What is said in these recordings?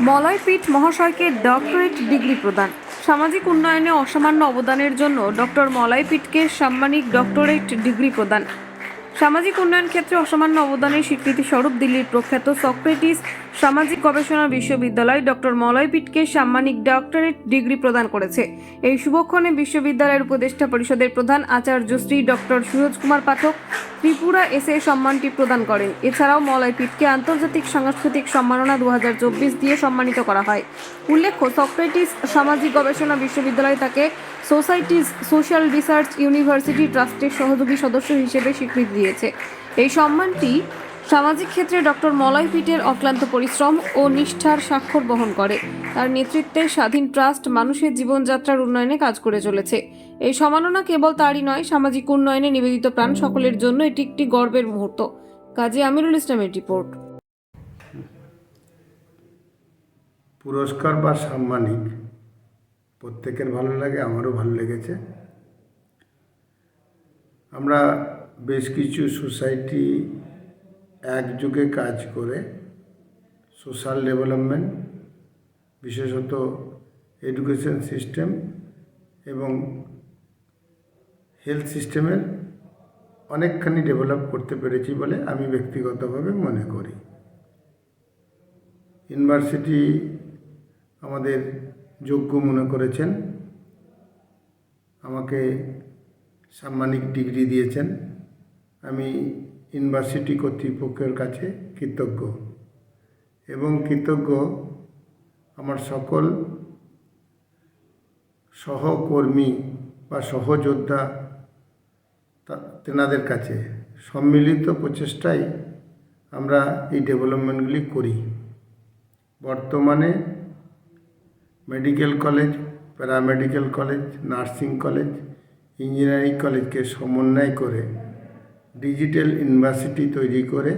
মলয়পীঠ মহাশয়কে doctorate degree প্রদান। সামাজিক উন্নয়নে অসামান্য অবদানের জন্য ডক্টর মলয়পীঠকে সাম্মানিক ডক্টরেট ডিগ্রি প্রদান। সামাজিক উন্নয়ন ক্ষেত্রে অসামান্য অবদানের স্বীকৃতিস্বরূপ দিল্লির প্রখ্যাত সক্রেটিস সামাজিক গবেষণা বিশ্ববিদ্যালয় ডক্টর মলয়পীঠকে সাম্মানিক ডক্টরেট ডিগ্রি প্রদান করেছে। এই শুভক্ষণে বিশ্ববিদ্যালয়ের উপদেষ্টা পরিষদের প্রধান আচার্য শ্রী ডক্টর সুরজ কুমার পাঠক ত্রিপুরা এসে সম্মানটি প্রদান করেন। এছাড়াও মলয়পীঠকে আন্তর্জাতিক সাংস্কৃতিক সম্মাননা দু হাজার চব্বিশ দিয়ে সম্মানিত করা হয়। উল্লেখ্য, সক্রেটিস সামাজিক গবেষণা বিশ্ববিদ্যালয় তাকে সোসাইটিজ সোশ্যাল রিসার্চ ইউনিভার্সিটি ট্রাস্টের সহযোগী সদস্য হিসেবে স্বীকৃতি দিয়েছে। এই সম্মানটি সামাজিক ক্ষেত্রে ডক্টর মলয় পিটের অক্লান্ত পরিশ্রম ও নিষ্ঠার স্বাক্ষর বহন করে। তার নেতৃত্বে স্বাধীন ট্রাস্ট মানুষের জীবনযাত্রার উন্নয়নে কাজ করে চলেছে। এই সমাননা কেবল তারই নয়, সামাজিক উন্নয়নে নিবেদিত প্রাণ সকলের জন্য এটি একটি গর্বের মুহূর্ত। কাজী আমিরুল ইসলামের রিপোর্ট। পুরস্কার বা সাম্মানিক প্রত্যেকের ভালো লাগে, আমারও ভালো লেগেছে। আমরা বেশ কিছু সোসাইটি একযোগে কাজ করে সোশ্যাল ডেভেলপমেন্ট, বিশেষত এডুকেশন সিস্টেম এবং হেলথ সিস্টেমের অনেকখানি ডেভেলপ করতে পেরেছি বলে আমি ব্যক্তিগতভাবে মনে করি। ইউনিভার্সিটি আমাদের যোগ্য মনে করেছেন। আমাকে সাম্মানিক ডিগ্রি দিয়েছেন। আমি ইউনিভার্সিটি কর্তৃপক্ষের কাছে কৃতজ্ঞ। এবং কৃতজ্ঞ আমার সকল সহকর্মী বা সহযোদ্ধা তেনাদের কাছে। সম্মিলিত প্রচেষ্টায় আমরা এই ডেভেলপমেন্টগুলি করি। বর্তমানে medical college, paramedical college, nursing college, engineering কলেজকে সমন্বয় করে ডিজিটাল ইউনিভার্সিটি তৈরি করে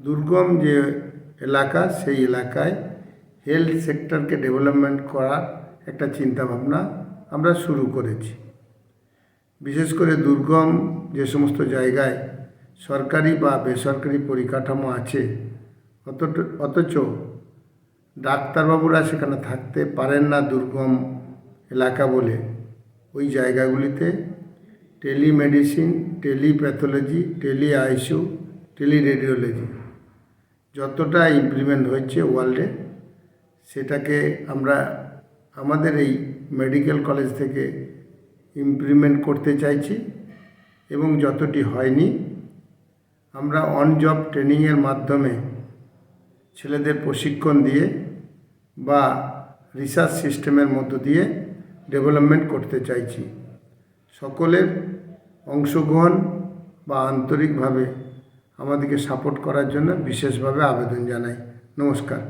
দুর্গম যে এলাকা সেই এলাকায় হেলথ সেক্টরকে ডেভেলপমেন্ট করার একটা চিন্তাভাবনা আমরা শুরু করেছি। বিশেষ করে দুর্গম যে সমস্ত জায়গায় সরকারি বা বেসরকারি পরিকাঠামো আছে অথচ অথচ ডাক্তারবাবুরা সেখানে থাকতে পারেন না দুর্গম এলাকা বলে। ওই জায়গাগুলিতে telemedicine, telepathology tele ICU tele radiology যতটা ইমপ্লিমেন্ট হয়েছে ওয়ার্ল্ডে সেটাকে আমরা আমাদের এই মেডিকেল কলেজ থেকে ইমপ্লিমেন্ট করতে চাইছি এবং যতটি হয়নি, আমরা অন জব ট্রেনিংয়ের মাধ্যমে ছেলেদের প্রশিক্ষণ দিয়ে বা রিসার্চ সিস্টেমের মধ্য দিয়ে ডেভেলপমেন্ট করতে চাইছি। সকলের অংশগ্রহণ বা আন্তরিকভাবে আমাদেরকে সাপোর্ট করার জন্য বিশেষভাবে আবেদন জানাই। নমস্কার।